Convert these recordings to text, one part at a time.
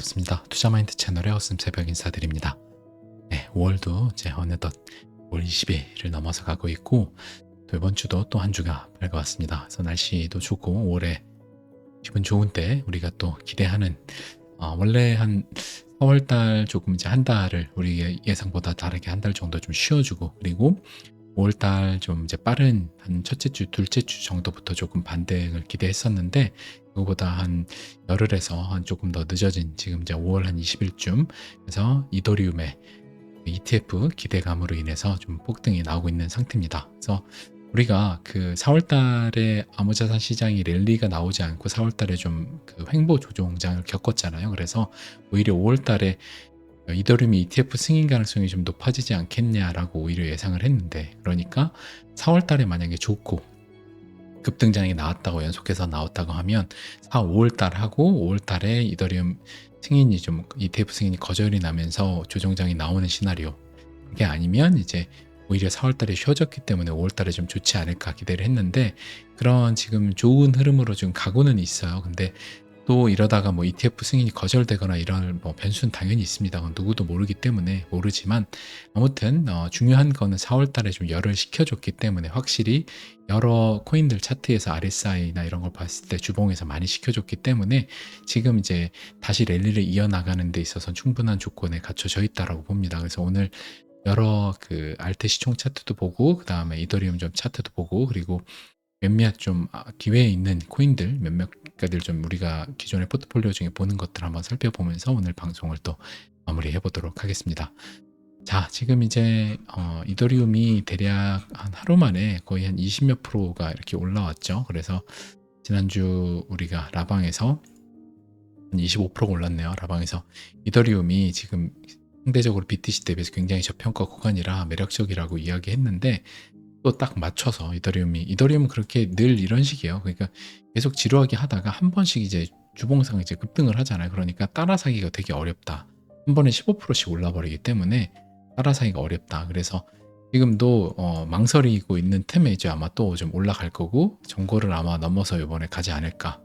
반갑습니다. 투자마인드 채널의 어슴 새벽 인사드립니다. 네, 5월도 이제 어느덧 5월 20일을 넘어서 가고 있고 또 이번 주도 또 한 주가 밝아왔습니다. 그래서 날씨도 좋고 5월에 기분 좋은 때 우리가 또 기대하는 어, 원래 한 4월 달 조금 이제 한 달을 우리 예상보다 다르게 한 달 정도 좀 쉬어주고 그리고 5월 달 좀 이제 빠른 한 첫째 주, 둘째 주 정도부터 조금 반등을 기대했었는데 그거보다 한 열흘에서 한 조금 더 늦어진 지금 이제 5월 한 20일쯤 그래서 이더리움의 ETF 기대감으로 인해서 좀 폭등이 나오고 있는 상태입니다. 그래서 우리가 그 4월 달에 암호자산 시장이 랠리가 나오지 않고 4월 달에 좀 그 횡보 조종장을 겪었잖아요. 그래서 오히려 5월 달에 이더리움이 ETF 승인 가능성이 좀 높아지지 않겠냐라고 오히려 예상을 했는데 그러니까 4월 달에 만약에 좋고 급등장이 나왔다고 연속해서 나왔다고 하면 4, 5월 달 하고 5월 달에 이더리움 승인이 좀 ETF 승인이 거절이 나면서 조정장이 나오는 시나리오 그게 아니면 이제 오히려 4월 달에 쉬어졌기 때문에 5월 달에 좀 좋지 않을까 기대를 했는데 그런 지금 좋은 흐름으로 좀 가고는 있어요. 근데 또 이러다가 뭐 ETF 승인이 거절되거나 이런 뭐 변수는 당연히 있습니다. 그건 누구도 모르기 때문에 모르지만 아무튼 어, 중요한 거는 4월 달에 좀 열을 식혀줬기 때문에 확실히 여러 코인들 차트에서 RSI나 이런 걸 봤을 때 주봉에서 많이 식혀줬기 때문에 지금 이제 다시 랠리를 이어나가는 데 있어서 충분한 조건에 갖춰져 있다라고 봅니다. 그래서 오늘 여러 그 알트 시총 차트도 보고 그 다음에 이더리움 좀 차트도 보고 그리고 몇몇 좀 아, 기회에 있는 코인들 몇몇 가들 좀 우리가 기존의 포트폴리오 중에 보는 것들 한번 살펴보면서 오늘 방송을 또 마무리해 보도록 하겠습니다. 자, 지금 이제 어, 이더리움이 대략 한 하루 만에 거의 한 20몇 프로가 이렇게 올라왔죠. 그래서 지난주 우리가 라방에서 한 25%가 올랐네요. 라방에서 이더리움이 지금 상대적으로 BTC 대비해서 굉장히 저평가 구간이라 매력적이라고 이야기했는데 또 딱 맞춰서 이더리움이 이더리움은 그렇게 늘 이런 식이에요. 그러니까 계속 지루하게 하다가 한 번씩 이제 주봉상 이제 급등을 하잖아요. 그러니까 따라 사기가 되게 어렵다. 한 번에 15%씩 올라버리기 때문에 따라 사기가 어렵다. 그래서 지금도 어, 망설이고 있는 템에 이제 아마 또 좀 올라갈 거고 정고를 아마 넘어서 이번에 가지 않을까.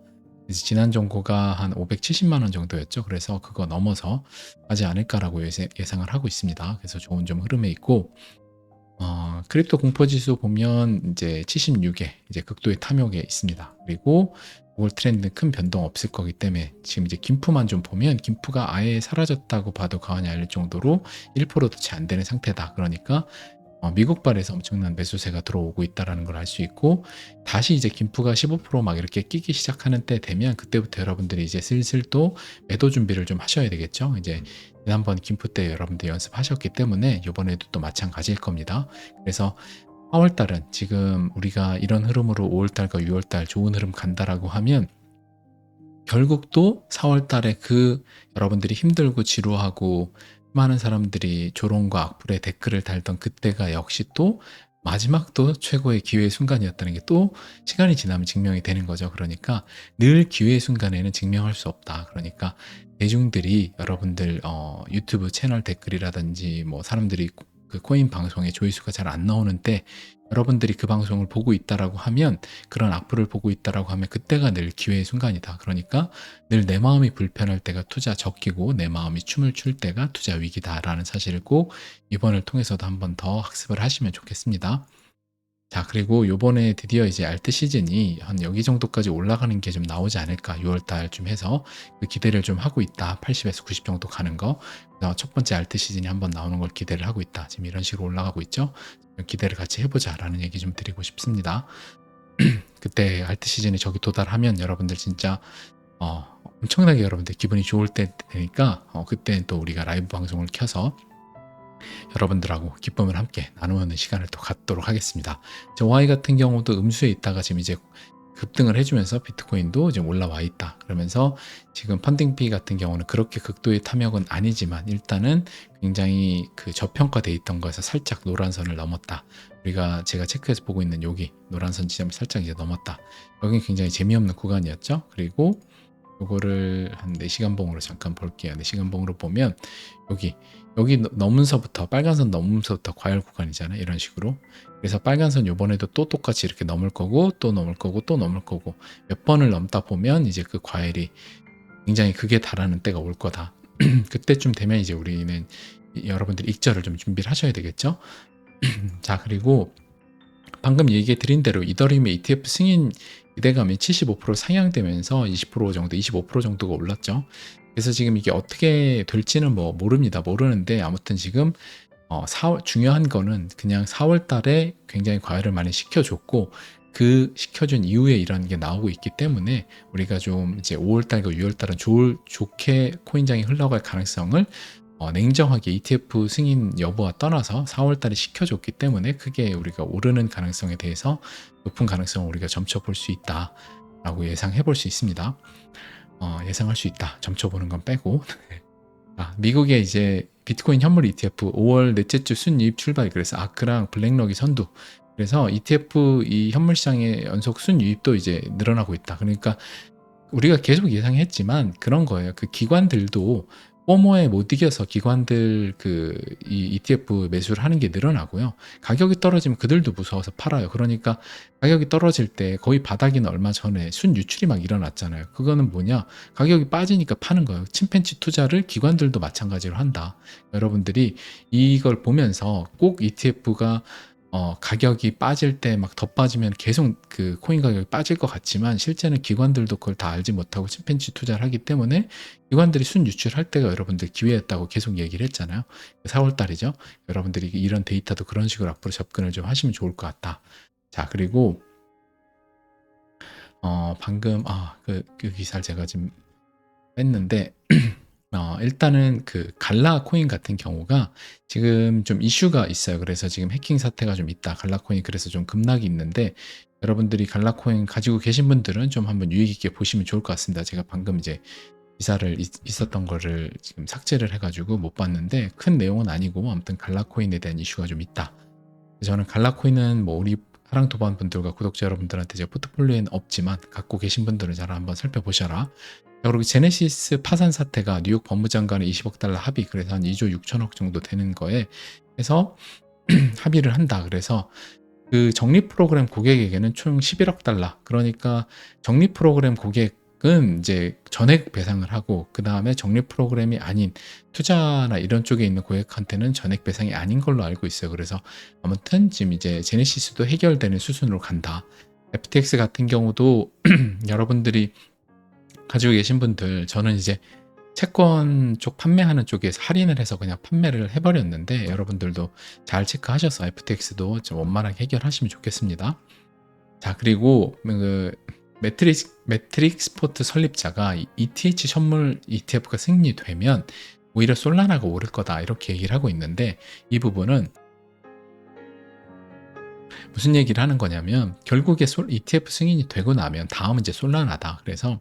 지난 정고가 한 570만 원 정도였죠. 그래서 그거 넘어서 가지 않을까라고 예상을 하고 있습니다. 그래서 좋은 좀 흐름에 있고 어, 크립토 공포 지수 보면 이제 76에 이제 극도의 탐욕에 있습니다. 그리고 5월 트렌드는 큰 변동 없을 거기 때문에 지금 이제 김프만 좀 보면 김프가 아예 사라졌다고 봐도 과언이 아닐 정도로 1%도 채 안 되는 상태다. 그러니까 어, 미국발에서 엄청난 매수세가 들어오고 있다라는 걸 알 수 있고 다시 이제 김프가 15%막 이렇게 끼기 시작하는 때 되면 그때부터 여러분들이 이제 슬슬 또 매도 준비를 좀 하셔야 되겠죠. 이제 지난번 김프 때 여러분들 연습하셨기 때문에 이번에도 또 마찬가지일 겁니다. 그래서 4월 달은 지금 우리가 이런 흐름으로 5월 달과 6월 달 좋은 흐름 간다라고 하면 결국 또 4월 달에 그 여러분들이 힘들고 지루하고 많은 사람들이 조롱과 악플에 댓글을 달던 그때가 역시 또 마지막도 최고의 기회의 순간이었다는 게 또 시간이 지나면 증명이 되는 거죠. 그러니까 늘 기회의 순간에는 증명할 수 없다. 그러니까 대중들이 여러분들 어, 유튜브 채널 댓글이라든지 뭐 사람들이 그 코인 방송에 조회수가 잘 안 나오는 때 여러분들이 그 방송을 보고 있다라고 하면 그런 악플을 보고 있다라고 하면 그때가 늘 기회의 순간이다. 그러니까 늘 내 마음이 불편할 때가 투자 적기고 내 마음이 춤을 출 때가 투자 위기다라는 사실을 꼭 이번을 통해서도 한 번 더 학습을 하시면 좋겠습니다. 자, 그리고 요번에 드디어 이제 알트 시즌이 한 여기 정도까지 올라가는 게 좀 나오지 않을까. 6월 달쯤 해서 그 기대를 좀 하고 있다. 80에서 90 정도 가는 거. 첫 번째 알트 시즌이 한번 나오는 걸 기대를 하고 있다. 지금 이런 식으로 올라가고 있죠. 기대를 같이 해보자라는 얘기 좀 드리고 싶습니다. 그때 알트 시즌이 저기 도달하면 여러분들 진짜 어, 엄청나게 여러분들 기분이 좋을 때 되니까 어, 그때 또 우리가 라이브 방송을 켜서 여러분들하고 기쁨을 함께 나누는 시간을 또 갖도록 하겠습니다. Y 같은 경우도 음수에 있다가 지금 이제 급등을 해주면서 비트코인도 이제 올라와 있다. 그러면서 지금 펀딩비 같은 경우는 그렇게 극도의 탐욕은 아니지만 일단은 굉장히 그 저평가돼 있던 거에서 살짝 노란 선을 넘었다. 우리가 제가 체크해서 보고 있는 여기 노란 선 지점을 살짝 이제 넘었다. 여기 굉장히 재미없는 구간이었죠. 그리고 요거를 한 4시간 봉으로 잠깐 볼게요. 4시간 봉으로 보면 여기 여기 넘으서부터 빨간선 넘으면서부터 과열 구간이잖아요. 이런 식으로. 그래서 빨간선 요번에도 또 똑같이 이렇게 넘을 거고 또 넘을 거고 또 넘을 거고 몇 번을 넘다 보면 이제 그 과열이 굉장히 극에 달하는 때가 올 거다. 그때쯤 되면 이제 우리는 여러분들이 익절을 좀 준비를 하셔야 되겠죠. 자 그리고 방금 얘기해 드린 대로 이더리움의 ETF 승인 기대감이 75% 상향되면서 20% 정도, 25% 정도가 올랐죠. 그래서 지금 이게 어떻게 될지는 뭐 모릅니다. 모르는데 아무튼 지금 어, 4월, 중요한 거는 그냥 4월 달에 굉장히 과열을 많이 시켜줬고 그 시켜준 이후에 이런 게 나오고 있기 때문에 우리가 좀 이제 5월 달과 6월 달은 좋을, 좋게 코인장이 흘러갈 가능성을 어, 냉정하게 ETF 승인 여부와 떠나서 4월 달에 시켜줬기 때문에 크게 우리가 오르는 가능성에 대해서 높은 가능성을 우리가 점쳐볼 수 있다라고 예상해 볼 수 있습니다. 어, 예상할 수 있다. 점쳐 보는 건 빼고. 아, 미국의 이제 비트코인 현물 ETF 5월 넷째 주 순이입 출발 그래서 아크랑 블랙럭이 선두 그래서 ETF 이 현물 시장의 연속 순이입도 이제 늘어나고 있다. 그러니까 우리가 계속 예상했지만 그런 거예요. 그 기관들도 포모에 못 이겨서 기관들 그 이 ETF 매수를 하는 게 늘어나고요. 가격이 떨어지면 그들도 무서워서 팔아요. 그러니까 가격이 떨어질 때 거의 바닥이나 얼마 전에 순 유출이 막 일어났잖아요. 그거는 뭐냐? 가격이 빠지니까 파는 거예요. 침팬치 투자를 기관들도 마찬가지로 한다. 여러분들이 이걸 보면서 꼭 ETF가 어, 가격이 빠질 때 막 더 빠지면 계속 그 코인 가격이 빠질 것 같지만 실제는 기관들도 그걸 다 알지 못하고 침팬지 투자를 하기 때문에 기관들이 순 유출할 때가 여러분들 기회였다고 계속 얘기를 했잖아요. 4월 달이죠. 여러분들이 이런 데이터도 그런 식으로 앞으로 접근을 좀 하시면 좋을 것 같다. 자, 그리고 어, 방금 아, 그, 그 기사를 제가 지금 뺐는데 어, 일단은 그 갈라 코인 같은 경우가 지금 좀 이슈가 있어요. 그래서 지금 해킹 사태가 좀 있다. 갈라 코인 그래서 좀 급락이 있는데 여러분들이 갈라 코인 가지고 계신 분들은 좀 한번 유익 있게 보시면 좋을 것 같습니다. 제가 방금 이제 기사를 있, 었던 거를 지금 삭제를 해가지고 못 봤는데 큰 내용은 아니고 아무튼 갈라 코인에 대한 이슈가 좀 있다. 저는 갈라 코인은 뭐 우리 하랑토반 분들과 구독자 여러분들한테 제 포트폴리오에는 없지만 갖고 계신 분들은 잘 한번 살펴보셔라. 그리고 제네시스 파산 사태가 뉴욕 법무장관의 20억 달러 합의 그래서 한 2조 6천억 정도 되는 거에 해서 합의를 한다. 그래서 그 적립 프로그램 고객에게는 총 11억 달러. 그러니까 적립 프로그램 고객 은 이제 전액 배상을 하고 그 다음에 적립 프로그램이 아닌 투자나 이런 쪽에 있는 고객한테는 전액 배상이 아닌 걸로 알고 있어요. 그래서 아무튼 지금 이제 제네시스도 해결되는 수순으로 간다. FTX 같은 경우도 여러분들이 가지고 계신 분들 저는 이제 채권 쪽 판매하는 쪽에서 할인을 해서 그냥 판매를 해버렸는데 여러분들도 잘 체크하셔서 FTX도 좀 원만하게 해결하시면 좋겠습니다. 자 그리고 그 매트릭스 매트릭 스 포트 설립자가 ETH 선물 ETF가 승리되면 오히려 솔라나가 오를 거다 이렇게 얘기를 하고 있는데 이 부분은 무슨 얘기를 하는 거냐면 결국에 ETF 승인이 되고 나면 다음은 이제 솔라나다. 그래서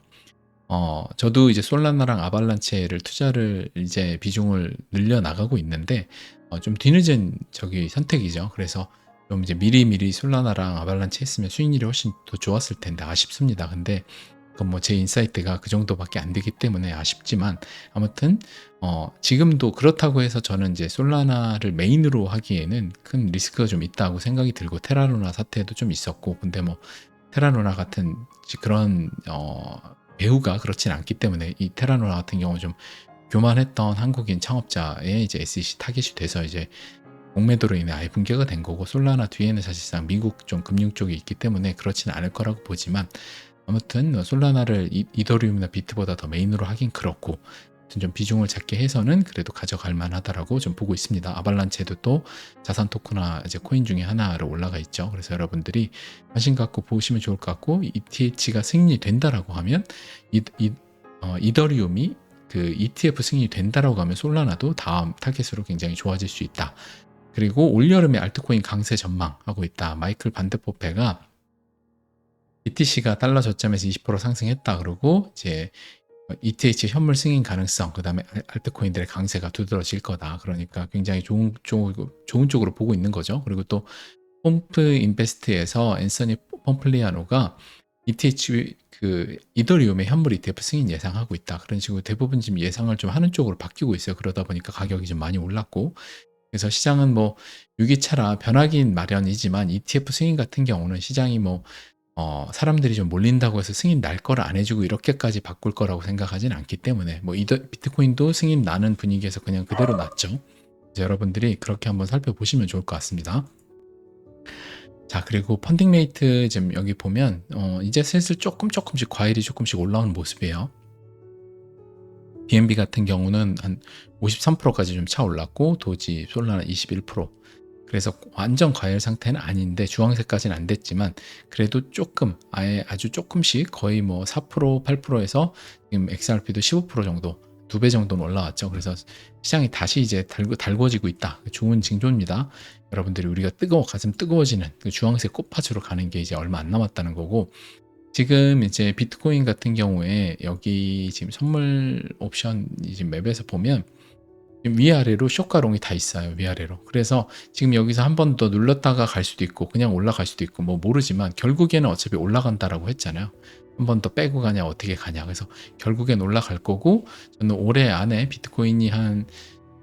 어, 저도 이제 솔라나랑 아발란체를 투자를 이제 비중을 늘려 나가고 있는데 어, 좀 뒤늦은 저기 선택이죠. 그래서 좀 이제 미리미리 솔라나랑 아발란체 했으면 수익률이 훨씬 더 좋았을 텐데 아쉽습니다. 근데 그건 뭐 제 인사이트가 그 정도밖에 안 되기 때문에 아쉽지만 아무튼 어, 지금도 그렇다고 해서 저는 이제 솔라나를 메인으로 하기에는 큰 리스크가 좀 있다고 생각이 들고 테라루나 사태도 좀 있었고 근데 뭐 테라루나 같은 그런 어, 배우가 그렇진 않기 때문에 이 테라노라 같은 경우 좀 교만했던 한국인 창업자의 이제 SEC 타겟이 돼서 이제 공매도로 인해 아예 붕괴가 된 거고 솔라나 뒤에는 사실상 미국 좀 금융 쪽이 있기 때문에 그렇지는 않을 거라고 보지만 아무튼 솔라나를 이더리움이나 비트보다 더 메인으로 하긴 그렇고 좀 비중을 작게 해서는 그래도 가져갈 만하다라고 좀 보고 있습니다. 아발란체도 또 자산 토크나 이제 코인 중에 하나로 올라가 있죠. 그래서 여러분들이 관심 갖고 보시면 좋을 것 같고 ETH가 승인이 된다라고 하면 이, 이 어, 이더리움이 그 ETF 승인이 된다라고 하면 솔라나도 다음 타겟으로 굉장히 좋아질 수 있다. 그리고 올여름에 알트코인 강세 전망하고 있다. 마이클 반드포페가 BTC가 달러 저점에서 20% 상승했다. 그러고 이제 ETH 현물 승인 가능성, 그 다음에 알트코인들의 강세가 두드러질 거다. 그러니까 굉장히 좋은, 좋은, 좋은 쪽으로 보고 있는 거죠. 그리고 또 pom프 인베스트에서 앤서니 펌플리아노가 ETH 그 이더리움의 현물 ETF 승인 예상하고 있다. 그런 식으로 대부분 지금 예상을 좀 하는 쪽으로 바뀌고 있어요. 그러다 보니까 가격이 좀 많이 올랐고 그래서 시장은 뭐 유기차라 변하긴 마련이지만 ETF 승인 같은 경우는 시장이 뭐 어, 사람들이 좀 몰린다고 해서 승인 날 거를 안 해주고 이렇게까지 바꿀 거라고 생각하진 않기 때문에 뭐 이더, 비트코인도 승인 나는 분위기에서 그냥 그대로 났죠. 그래서 여러분들이 그렇게 한번 살펴보시면 좋을 것 같습니다. 자 그리고 펀딩 레이트 지금 여기 보면 어, 이제 슬슬 조금 조금씩 과일이 조금씩 올라오는 모습이에요. BNB 같은 경우는 한 53%까지 좀 차 올랐고 도지 솔라는 21% 그래서 완전 과열 상태는 아닌데 주황색까지는 안 됐지만 그래도 조금 아예 아주 조금씩 거의 뭐 4% 8%에서 지금 XRP도 15% 정도 두 배 정도는 올라왔죠. 그래서 시장이 다시 이제 달고, 달궈지고 있다. 좋은 징조입니다. 여러분들이 우리가 뜨거워 가슴 뜨거워지는 그 주황색 꽃파츠로 가는 게 이제 얼마 안 남았다는 거고 지금 이제 비트코인 같은 경우에 여기 지금 선물 옵션 이제 맵에서 보면 위아래로 쇼가롱이 다 있어요 위아래로. 그래서 지금 여기서 한 번 더 눌렀다가 갈 수도 있고 그냥 올라갈 수도 있고 뭐 모르지만 결국에는 어차피 올라간다라고 했잖아요. 한 번 더 빼고 가냐 어떻게 가냐. 그래서 결국엔 올라갈 거고 저는 올해 안에 비트코인이 한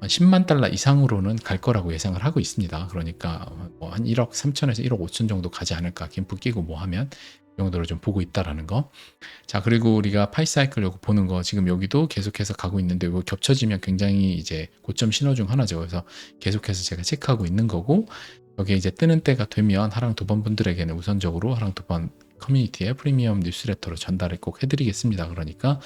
10만 달러 이상으로는 갈 거라고 예상을 하고 있습니다. 그러니까 뭐 한 1억 3천에서 1억 5천 정도 가지 않을까. 김프 끼고 뭐 하면. 이 정도로 좀 보고 있다라는 거. 자 그리고 우리가 파이 사이클 요거 보는 거 지금 여기도 계속해서 가고 있는데 이거 겹쳐지면 굉장히 이제 고점 신호 중 하나죠. 그래서 계속해서 제가 체크하고 있는 거고 여기에 이제 뜨는 때가 되면 하랑 두번 분들에게는 우선적으로 하랑 두번 커뮤니티에 프리미엄 뉴스레터로 전달을 꼭 해드리겠습니다. 그러니까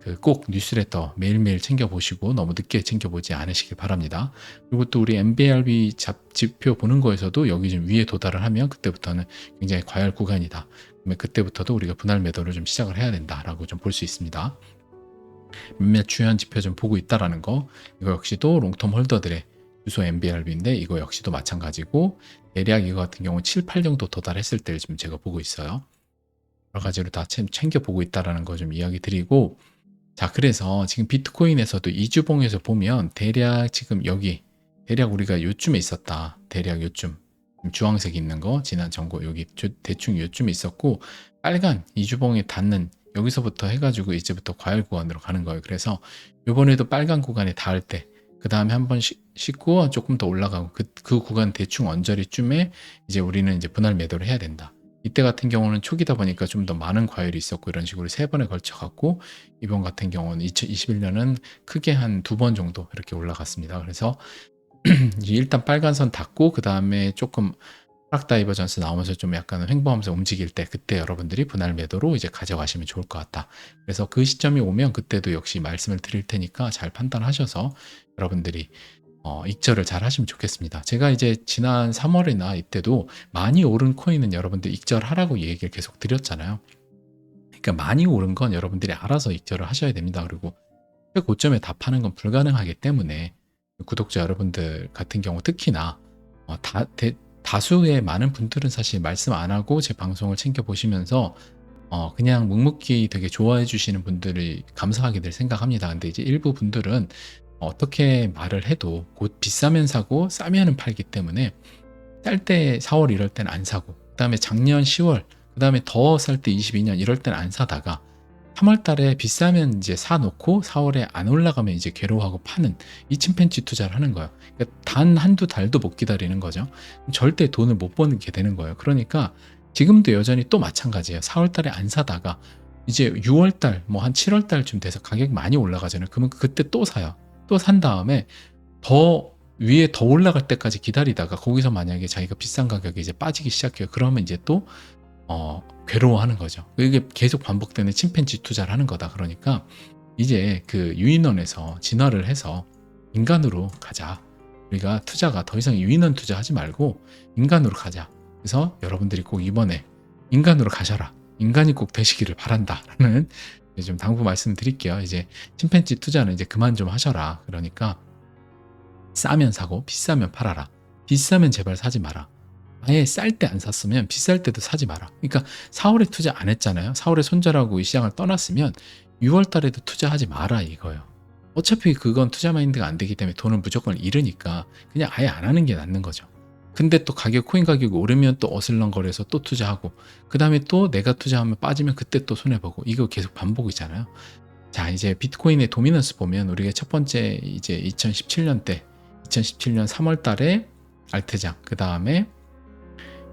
그 꼭 뉴스레터 매일매일 챙겨보시고 너무 늦게 챙겨보지 않으시길 바랍니다. 그리고 또 우리 MBRB 잡, 지표 보는 거에서도 여기 좀 위에 도달을 하면 그때부터는 굉장히 과열 구간이다. 그때부터도 우리가 분할 매도를 좀 시작을 해야 된다라고 좀 볼 수 있습니다. 몇몇 주요한 지표 좀 보고 있다라는 거 이거 역시도 롱텀 홀더들의 주소 MBRB인데 이거 역시도 마찬가지고 대략 이거 같은 경우 7, 8 정도 도달했을 때를 지금 제가 보고 있어요. 여러 가지로 다 챙겨 보고 있다라는 거 좀 이야기 드리고 자 그래서 지금 비트코인에서도 이주봉에서 보면 대략 지금 여기 대략 우리가 요쯤에 있었다 대략 요쯤 주황색 있는 거 지난 전고 여기 대충 요쯤에 있었고 빨간 이 주봉에 닿는 여기서부터 해가지고 이제부터 과열 구간으로 가는 거예요 그래서 요번에도 빨간 구간에 닿을 때 그 다음에 한번 씻고 조금 더 올라가고 그, 그 구간 대충 언저리쯤에 이제 우리는 이제 분할 매도를 해야 된다 이때 같은 경우는 초기다 보니까 좀 더 많은 과열이 있었고 이런 식으로 세 번에 걸쳐 갖고 이번 같은 경우는 2021년은 크게 한 두 번 정도 이렇게 올라갔습니다. 그래서 일단 빨간 선 닫고 그 다음에 조금 하락 다이버전스 나오면서 좀 약간 횡보하면서 움직일 때 그때 여러분들이 분할 매도로 이제 가져가시면 좋을 것 같다. 그래서 그 시점이 오면 그때도 역시 말씀을 드릴 테니까 잘 판단하셔서 여러분들이 어, 익절을 잘 하시면 좋겠습니다. 제가 이제 지난 3월이나 이때도 많이 오른 코인은 여러분들 익절하라고 얘기를 계속 드렸잖아요. 그러니까 많이 오른 건 여러분들이 알아서 익절을 하셔야 됩니다. 그리고 그 고점에 다 파는 건 불가능하기 때문에 구독자 여러분들 같은 경우 특히나 어, 다, 대, 다수의 많은 분들은 사실 말씀 안 하고 제 방송을 챙겨 보시면서 어, 그냥 묵묵히 되게 좋아해 주시는 분들을 감사하게 될 생각합니다. 근데 이제 일부 분들은 어떻게 말을 해도 곧 비싸면 사고 싸면은 팔기 때문에 쌀 때 4월 이럴 땐 안 사고 그 다음에 작년 10월 그 다음에 더 쌀 때 22년 이럴 땐 안 사다가 3월 달에 비싸면 이제 사놓고 4월에 안 올라가면 이제 괴로워하고 파는 이 침팬지 투자를 하는 거예요. 그러니까 단 한두 달도 못 기다리는 거죠. 절대 돈을 못 버는 게 되는 거예요. 그러니까 지금도 여전히 또 마찬가지예요. 4월 달에 안 사다가 이제 6월 달, 뭐 한 7월 달쯤 돼서 가격 많이 올라가잖아요. 그러면 그때 또 사요. 또 산 다음에 더 위에 더 올라갈 때까지 기다리다가 거기서 만약에 자기가 비싼 가격에 이제 빠지기 시작해요. 그러면 이제 또 어, 괴로워하는 거죠. 이게 계속 반복되는 침팬지 투자를 하는 거다. 그러니까 이제 그 유인원에서 진화를 해서 인간으로 가자. 우리가 투자가 더 이상 유인원 투자하지 말고 인간으로 가자. 그래서 여러분들이 꼭 이번에 인간으로 가셔라. 인간이 꼭 되시기를 바란다라는 좀 당부 말씀드릴게요. 이제 침팬지 투자는 이제 그만 좀 하셔라. 그러니까 싸면 사고 비싸면 팔아라. 비싸면 제발 사지 마라. 아예 쌀 때 안 샀으면 비쌀 때도 사지 마라. 그러니까 4월에 투자 안 했잖아요. 4월에 손절하고 이 시장을 떠났으면 6월 달에도 투자하지 마라 이거예요. 어차피 그건 투자 마인드가 안 되기 때문에 돈을 무조건 잃으니까 그냥 아예 안 하는 게 낫는 거죠. 근데 또 가격 코인 가격이 오르면 또 어슬렁거려서 또 투자하고 그 다음에 또 내가 투자하면 빠지면 그때 또 손해보고 이거 계속 반복이잖아요 자 이제 비트코인의 도미넌스 보면 우리가 첫 번째 이제 2017년 때 2017년 3월 달에 알트장 그 다음에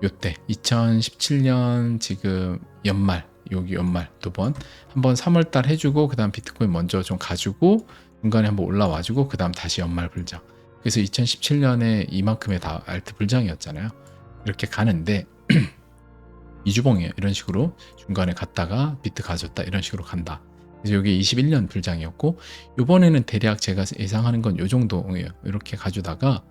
요때 2017년 지금 연말 여기 연말 두 번 한 번 3월달 해주고 그 다음 비트코인 먼저 좀 가지고 중간에 한번 올라와주고 그 다음 다시 연말 불장 그래서 2017년에 이만큼의 다 알트 불장이었잖아요. 이렇게 가는데 이주봉이에요. 이런 식으로 중간에 갔다가 비트 가졌다 이런 식으로 간다. 그래서 여기 21년 불장이었고 이번에는 대략 제가 예상하는 건요 정도예요. 이렇게 가주다가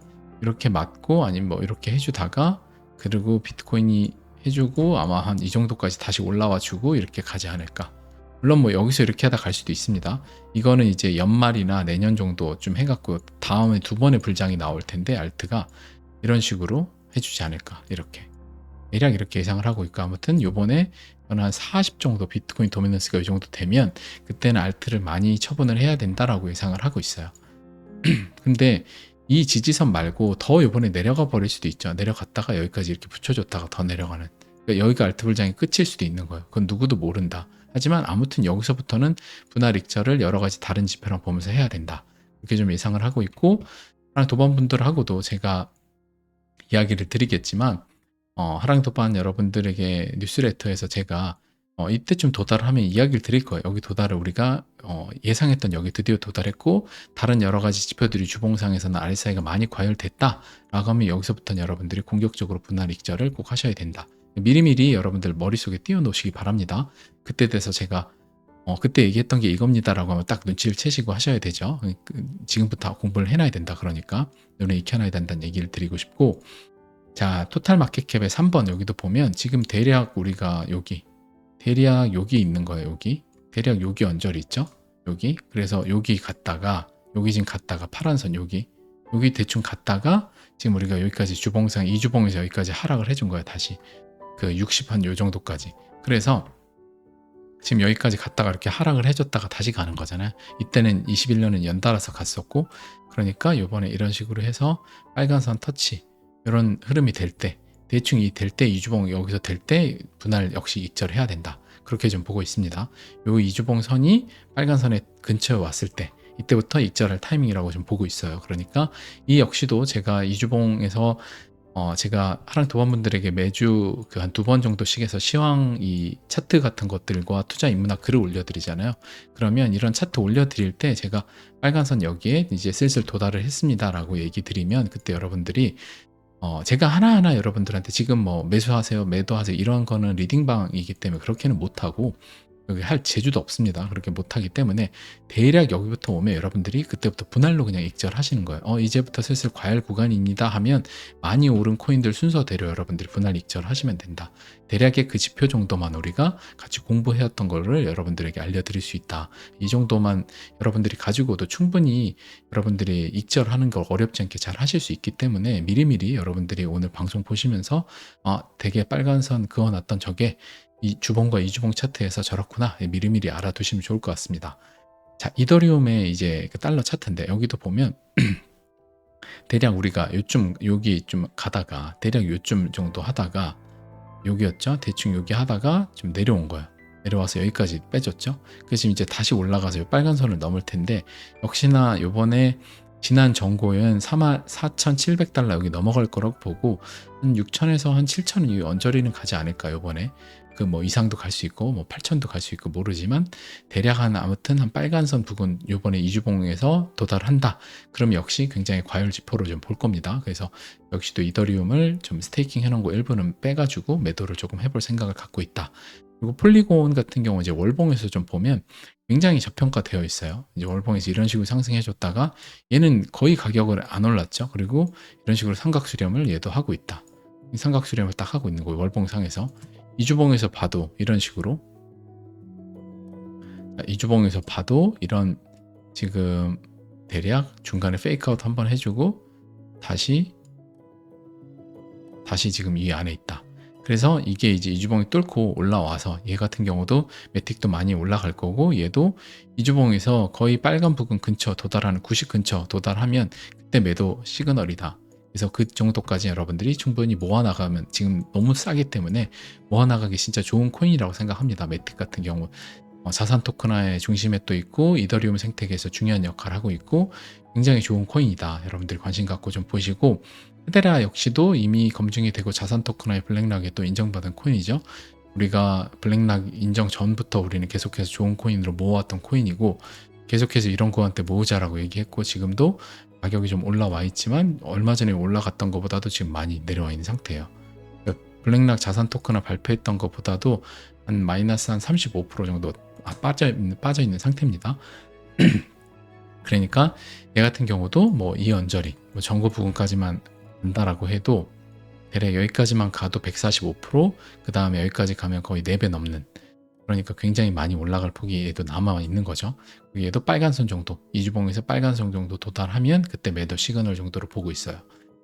이렇게 맞고 아니면 뭐 이렇게 해주다가 그리고 비트코인이 해주고 아마 한 이 정도까지 다시 올라와 주고 이렇게 가지 않을까. 물론 뭐 여기서 이렇게 하다 갈 수도 있습니다. 이거는 이제 연말이나 내년 정도 좀 해갖고 다음에 두 번의 불장이 나올 텐데 알트가 이런 식으로 해주지 않을까 이렇게 대략 이렇게 예상을 하고 있고 아무튼 요번에 저는 한40 정도 비트코인 도미넌스가 이 정도 되면 그때는 알트를 많이 처분을 해야 된다라고 예상을 하고 있어요. 근데 이 지지선 말고 더 이번에 내려가 버릴 수도 있죠. 내려갔다가 여기까지 이렇게 붙여줬다가 더 내려가는. 그러니까 여기가 알트 불장이 끝일 수도 있는 거예요. 그건 누구도 모른다. 하지만 아무튼 여기서부터는 분할 익절을 여러 가지 다른 지표랑 보면서 해야 된다. 이렇게 좀 예상을 하고 있고 하랑 도반 분들하고도 제가 이야기를 드리겠지만 어, 하랑 도반 여러분들에게 뉴스레터에서 제가 어, 이때쯤 도달하면 이야기를 드릴 거예요. 여기 도달을 우리가 어, 예상했던 여기 드디어 도달했고 다른 여러 가지 지표들이 주봉상에서는 RSI가 많이 과열됐다라고 하면 여기서부터는 여러분들이 공격적으로 분할 익절을 꼭 하셔야 된다. 미리미리 여러분들 머릿속에 띄워놓으시기 바랍니다. 그때 돼서 제가 어, 그때 얘기했던 게 이겁니다라고 하면 딱 눈치를 채시고 하셔야 되죠. 그, 지금부터 공부를 해놔야 된다. 그러니까 눈에 익혀놔야 된다는 얘기를 드리고 싶고 자 토탈 마켓캡의 3번 여기도 보면 지금 대략 우리가 여기 대략 여기 있는 거예요. 여기 대략 여기 언저리 있죠. 여기 그래서 여기 갔다가 여기 지금 갔다가 파란 선 여기 여기 대충 갔다가 지금 우리가 여기까지 주봉상 이 주봉에서 여기까지 하락을 해준 거예요. 다시 그 60한 요 정도까지. 그래서 지금 여기까지 갔다가 이렇게 하락을 해줬다가 다시 가는 거잖아요. 이때는 21년은 연달아서 갔었고, 그러니까 요번에 이런 식으로 해서 빨간선 터치, 이런 흐름이 될 때, 대충 이 될 때 이주봉 여기서 될 때 분할 역시 익절해야 된다. 그렇게 좀 보고 있습니다. 요 이주봉 선이 빨간 선에 근처에 왔을 때, 이때부터 익절할 타이밍이라고 좀 보고 있어요. 그러니까 이 역시도 제가 이주봉에서 어, 제가 하랑 도반분들에게 매주 그 한 두 번 정도씩 해서 시황 이 차트 같은 것들과 투자 인문학 글을 올려드리잖아요. 그러면 이런 차트 올려드릴 때 제가 빨간선 여기에 이제 슬슬 도달을 했습니다라고 얘기 드리면 그때 여러분들이 어, 제가 하나하나 여러분들한테 지금 뭐 매수하세요, 매도하세요 이런 거는 리딩방이기 때문에 그렇게는 못하고 여기 할 재주도 없습니다. 그렇게 못하기 때문에 대략 여기부터 오면 여러분들이 그때부터 분할로 그냥 익절하시는 거예요. 어 이제부터 슬슬 과열 구간입니다 하면 많이 오른 코인들 순서대로 여러분들이 분할 익절하시면 된다. 대략의 그 지표 정도만 우리가 같이 공부해왔던 거를 여러분들에게 알려드릴 수 있다. 이 정도만 여러분들이 가지고도 충분히 여러분들이 익절하는 걸 어렵지 않게 잘 하실 수 있기 때문에 미리미리 여러분들이 오늘 방송 보시면서 아 되게 빨간 선 그어놨던 저게 이 주봉과 이주봉 차트에서 저렇구나 미리미리 알아두시면 좋을 것 같습니다. 자 이더리움의 이제 그 달러 차트인데 여기도 보면 대략 우리가 요쯤 여기 좀 가다가 대략 요쯤 정도 하다가 여기였죠 대충 여기 하다가 좀 내려온 거예요. 내려와서 여기까지 빼줬죠. 그래서 지금 이제 다시 올라가서 빨간 선을 넘을 텐데 역시나 요번에 지난 정고엔 4,700달러 여기 넘어갈 거라고 보고 한 6,000에서 한 7,000이 언저리는 가지 않을까 요번에 그 뭐 이상도 갈 수 있고 뭐 8,000도 갈 수 있고 모르지만 대략 한 아무튼 한 빨간선 부근 요번에 이주봉에서 도달한다. 그럼 역시 굉장히 과열 지표로 좀 볼 겁니다. 그래서 역시 또 이더리움을 좀 스테이킹 해놓은 거 일부는 빼가지고 매도를 조금 해볼 생각을 갖고 있다. 그리고 폴리곤 같은 경우 이제 월봉에서 좀 보면 굉장히 저평가되어 있어요. 이제 월봉에서 이런 식으로 상승해줬다가 얘는 거의 가격을 안 올랐죠. 그리고 이런 식으로 삼각 수렴을 얘도 하고 있다. 이 삼각 수렴을 딱 하고 있는 거예요. 월봉상에서 이주봉에서 봐도 이런 식으로 이주봉에서 봐도 이런 지금 대략 중간에 페이크아웃 한번 해주고 다시 다시 지금 이 안에 있다. 그래서 이게 이제 이주봉이 뚫고 올라와서 얘 같은 경우도 매틱도 많이 올라갈 거고 얘도 이주봉에서 거의 빨간 부근 근처 도달하는 90 근처 도달하면 그때 매도 시그널이다. 그래서 그 정도까지 여러분들이 충분히 모아나가면 지금 너무 싸기 때문에 모아나가기 진짜 좋은 코인이라고 생각합니다. 매틱 같은 경우 어, 자산 토큰화의 중심에 또 있고 이더리움 생태계에서 중요한 역할을 하고 있고 굉장히 좋은 코인이다. 여러분들 관심 갖고 좀 보시고 헤데라 역시도 이미 검증이 되고 자산 토큰화의 블랙락에 또 인정받은 코인이죠. 우리가 블랙락 인정 전부터 우리는 계속해서 좋은 코인으로 모아왔던 코인이고 계속해서 이런 코한테 모으자라고 얘기했고 지금도 가격이 좀 올라와 있지만 얼마 전에 올라갔던 것보다도 지금 많이 내려와 있는 상태예요. 그러니까 블랙락 자산 토큰화 발표했던 것보다도 한 마이너스 한 35% 정도 아, 빠져 있는 빠져 있는 상태입니다. 그러니까 얘 같은 경우도 뭐 이 언저리 뭐 전고 부근까지만 간다라고 해도 대략 여기까지만 가도 145%그 다음에 여기까지 가면 거의 4배 넘는 그러니까 굉장히 많이 올라갈 폭이 얘도 남아 있는 거죠. 얘도 빨간선 정도 이주봉에서 빨간선 정도 도달하면 그때 매도 시그널 정도로 보고 있어요.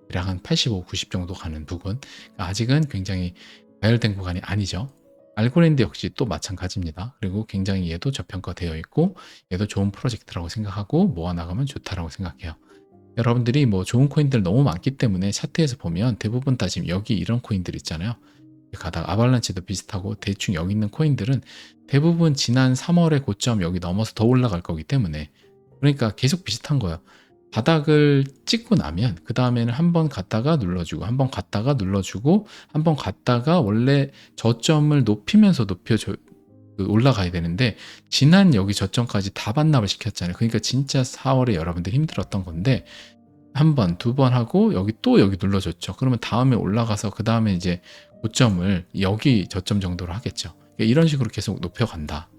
대략 한 85, 90 정도 가는 부분 그러니까 아직은 굉장히 가열된 구간이 아니죠. 알고랜드 역시 또 마찬가지입니다. 그리고 굉장히 얘도 저평가되어 있고 얘도 좋은 프로젝트라고 생각하고 모아나가면 좋다라고 생각해요. 여러분들이 뭐 좋은 코인들 너무 많기 때문에 차트에서 보면 대부분 다 지금 여기 이런 코인들 있잖아요. 가다가 아발란치도 비슷하고 대충 여기 있는 코인들은 대부분 지난 3월의 고점 여기 넘어서 더 올라갈 거기 때문에 그러니까 계속 비슷한 거예요. 바닥을 찍고 나면 그 다음에는 한 번 갔다가 눌러주고 한 번 갔다가 눌러주고 한 번 갔다가 원래 저점을 높이면서 높여줘 그 올라가야 되는데 지난 여기 저점까지 다 반납을 시켰잖아요. 그러니까 진짜 4월에 여러분들 힘들었던 건데 한 번, 두 번 하고 여기 또 여기 눌러줬죠. 그러면 다음에 올라가서 그 다음에 이제 고점을 여기 저점 정도로 하겠죠. 그러니까 이런 식으로 계속 높여간다.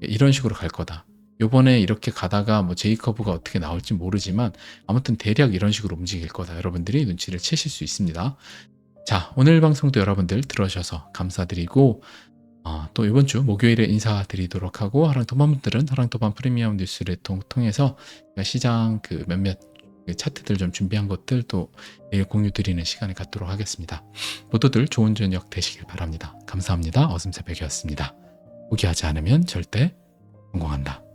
이런 식으로 갈 거다. 요번에 이렇게 가다가 뭐 제이커브가 어떻게 나올지 모르지만 아무튼 대략 이런 식으로 움직일 거다. 여러분들이 눈치를 채실 수 있습니다. 자, 오늘 방송도 여러분들 들어주셔서 감사드리고 어, 또 이번 주 목요일에 인사드리도록 하고 하랑토반 분들은 하랑토반 프리미엄 뉴스를 통, 통해서 시장 그 몇몇 그 차트들 좀 준비한 것들 또 내일 공유 드리는 시간을 갖도록 하겠습니다. 모두들 좋은 저녁 되시길 바랍니다. 감사합니다. 어슴새벽이었습니다. 포기하지 않으면 절대 성공한다.